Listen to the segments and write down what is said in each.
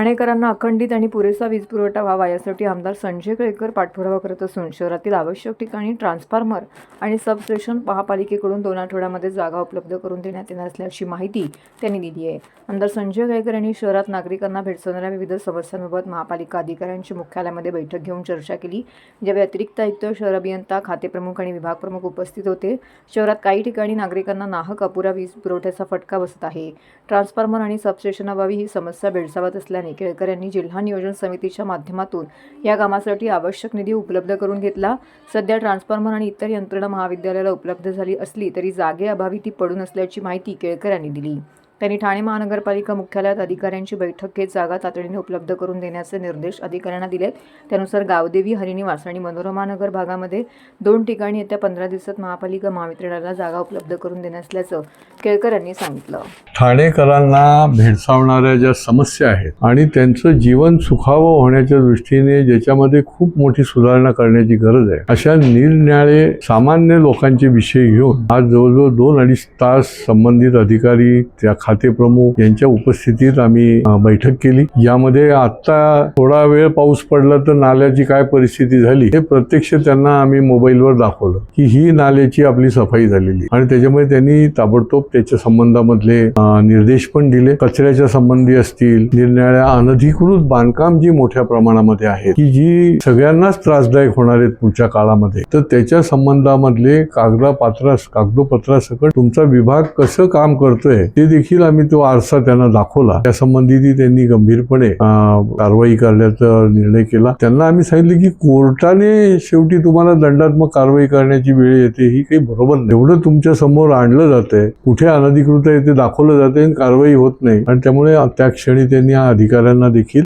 ठाणेकरांना अखंडित आणि पुरेसा वीज पुरवठा व्हावा यासाठी आमदार संजय केळकर पाठपुरावा करत असून शहरातील आवश्यक ठिकाणी ट्रान्सफॉर्मर आणि सबस्टेशन महापालिकेकडून दोन आठवड्यामध्ये जागा उपलब्ध करून देण्यात येणार असल्याची माहिती त्यांनी दिली आहे. आमदार संजय केळकर यांनी शहरात नागरिकांना भेडसावणाऱ्या विविध समस्यांबाबत महापालिका अधिकाऱ्यांची मुख्यालयामध्ये बैठक घेऊन चर्चा केली ज्यावेळी अतिरिक्त आयुक्त शहर अभियंता खातेप्रमुख आणि विभाग प्रमुख उपस्थित होते. शहरात काही ठिकाणी नागरिकांना नाहक अपुरा वीज पुरवठ्याचा फटका बसत आहे. ट्रान्सफॉर्मर आणि सबस्टेशनाबाबी ही समस्या भेडसावत असल्याने केळकर यांनी जिल्हा नियोजन समितीच्या माध्यमातून या कामासाठी आवश्यक निधी उपलब्ध करून घेतला. सध्या ट्रान्सफॉर्मर आणि इतर यंत्रणा महाविद्यालयाला उपलब्ध झाली असली तरी जागेअभावी ती पडून असल्याची माहिती केळकर यांनी दिली. त्यांनी ठाणे महानगरपालिका मुख्यालयात अधिकाऱ्यांची बैठक घेत जागा तातडीने उपलब्ध करून देण्याचे निर्देश अधिकाऱ्यांना दिलेत त्यानुसार गावदेवी हरिनिवास आणि मनोरमा नगर भागामध्ये दोन ठिकाणी येत्या पंधरा दिवसात महापालिका महावितरणाला जागा उपलब्ध करून देणार असल्याचं केळकर यांनी सांगितलं. ठाणेकरांना भेडसावणाऱ्या ज्या समस्या आहेत आणि त्यांचं जीवन सुखावं होण्याच्या दृष्टीने ज्याच्यामध्ये खूप मोठी सुधारणा करण्याची गरज आहे अशा निरनिळे सामान्य लोकांचे विषय घेऊन आज जवळजवळ दोन अडीच तास संबंधित अधिकारी त्या खातेप्रमुख यांच्या उपस्थितीत आम्ही बैठक केली. यामध्ये आता थोडा वेळ पाऊस पडला तर नाल्याची काय परिस्थिती झाली हे प्रत्यक्ष त्यांना आम्ही मोबाईलवर दाखवलं की ही नाल्याची आपली सफाई झालेली आणि त्याच्यामुळे त्यांनी ताबडतोब त्याच्या संबंधामधले निर्देश पण दिले. कचऱ्याच्या संबंधी असतील निरनिराळ्या अनधिकृत बांधकाम जी मोठ्या प्रमाणामध्ये आहेत की जी सगळ्यांनाच त्रासदायक होणार आहेत पुढच्या काळामध्ये तर त्याच्या संबंधामधले कागदापात्रा कागदोपत्रासकट तुमचा विभाग कसं काम करतोय ते देखील आम्ही तो आरसा त्यांना दाखवला. त्या संबंधित त्यांनी गंभीरपणे कारवाई करण्याचा निर्णय केला. त्यांना आम्ही सांगितलं की कोर्टाने शेवटी तुम्हाला दंडात्मक कारवाई करण्याची वेळ येते ही काही बरोबर नाही. एवढं तुमच्यासमोर आणलं जातंय कुठे अनधिकृत आहे ते दाखवलं जाते आणि कारवाई होत नाही. आणि त्यामुळे त्या क्षणी त्यांनी अधिकाऱ्यांना देखील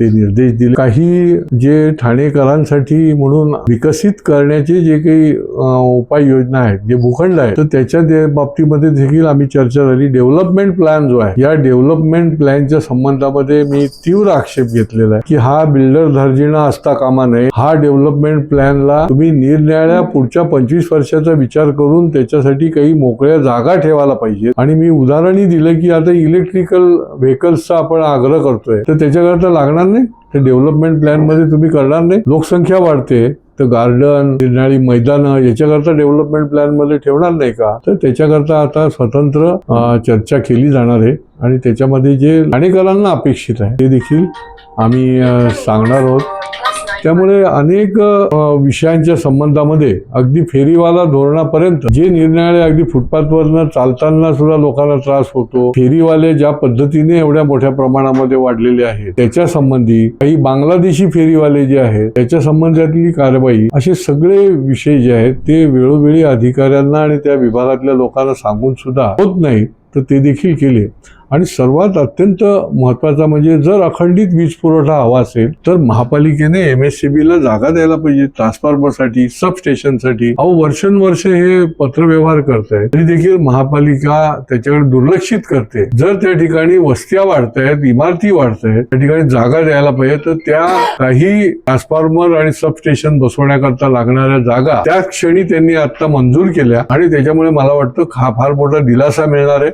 ते निर्देश दिले. काही जे ठाणेकरांसाठी म्हणून विकसित करण्याचे जे काही उपाययोजना आहेत जे भूखंड आहेत तर त्याच्या बाबतीमध्ये देखील आम्ही चर्चा झाली. डेव्हलपमेंट प्लॅन जो आहे या डेव्हलपमेंट प्लॅनच्या संबंधामध्ये मी तीव्र आक्षेप घेतलेला आहे की हा बिल्डर दर्जिना असता कामा नये. हा डेव्हलपमेंट प्लॅनला तुम्ही निरनिराळ्या पुढच्या पंचवीस वर्षाचा विचार करून त्याच्यासाठी काही मोकळ्या जागा ठेवायला पाहिजे आणि मी उदाहरणही दिलं की आता इलेक्ट्रिकल व्हेकल्सचा आपण आग्रह करतोय. तर त्याच्याकरता लागणार नाही? ते डेव्हलपमेंट प्लॅनमध्ये तुम्ही करणार नाही? लोकसंख्या वाढते. तर गार्डन निरनिराळी मैदानं याच्याकरता डेव्हलपमेंट प्लॅनमध्ये ठेवणार नाही का? तर त्याच्याकरता आता स्वतंत्र चर्चा केली जाणार आहे. आणि त्याच्यामध्ये जे ठाणेकरांना अपेक्षित आहे ते देखील आम्ही सांगणार आहोत. त्यामुळे अनेक विषयांच्या संबंधामध्ये अगदी फेरीवाला धोरणापर्यंत जे निर्णय अगदी फुटपाथवरनं चालताना सुद्धा लोकांना त्रास होतो फेरीवाले ज्या पद्धतीने एवढ्या मोठ्या प्रमाणामध्ये वाढलेले आहेत त्याच्या संबंधी काही बांगलादेशी फेरीवाले जे आहेत त्याच्या संबंधातली कारवाई असे सगळे विषय जे आहेत ते वेळोवेळी अधिकाऱ्यांना आणि त्या विभागातल्या लोकांना सांगून सुद्धा होत नाही तर ते देखील केले. आणि सर्वात अत्यंत महत्त्वाचा म्हणजे जर अखंडित वीज पुरवठा हवा असेल तर महापालिकेने एम एस सी बीला जागा द्यायला पाहिजे ट्रान्सफॉर्मरसाठी सबस्टेशनसाठी अहो वर्षानुवर्ष हे पत्रव्यवहार करत आहे तरी देखील महापालिका त्याच्याकडे दुर्लक्षित करते. जर त्या ठिकाणी वस्त्या वाढत आहेत इमारती वाढत आहेत त्या ठिकाणी जागा द्यायला पाहिजे तर त्या काही ट्रान्सफॉर्मर आणि सबस्टेशन बसवण्याकरता लागणाऱ्या जागा त्या क्षणी त्यांनी आता मंजूर केल्या आणि त्याच्यामुळे मला वाटतं हा फार मोठा दिलासा मिळणार आहे.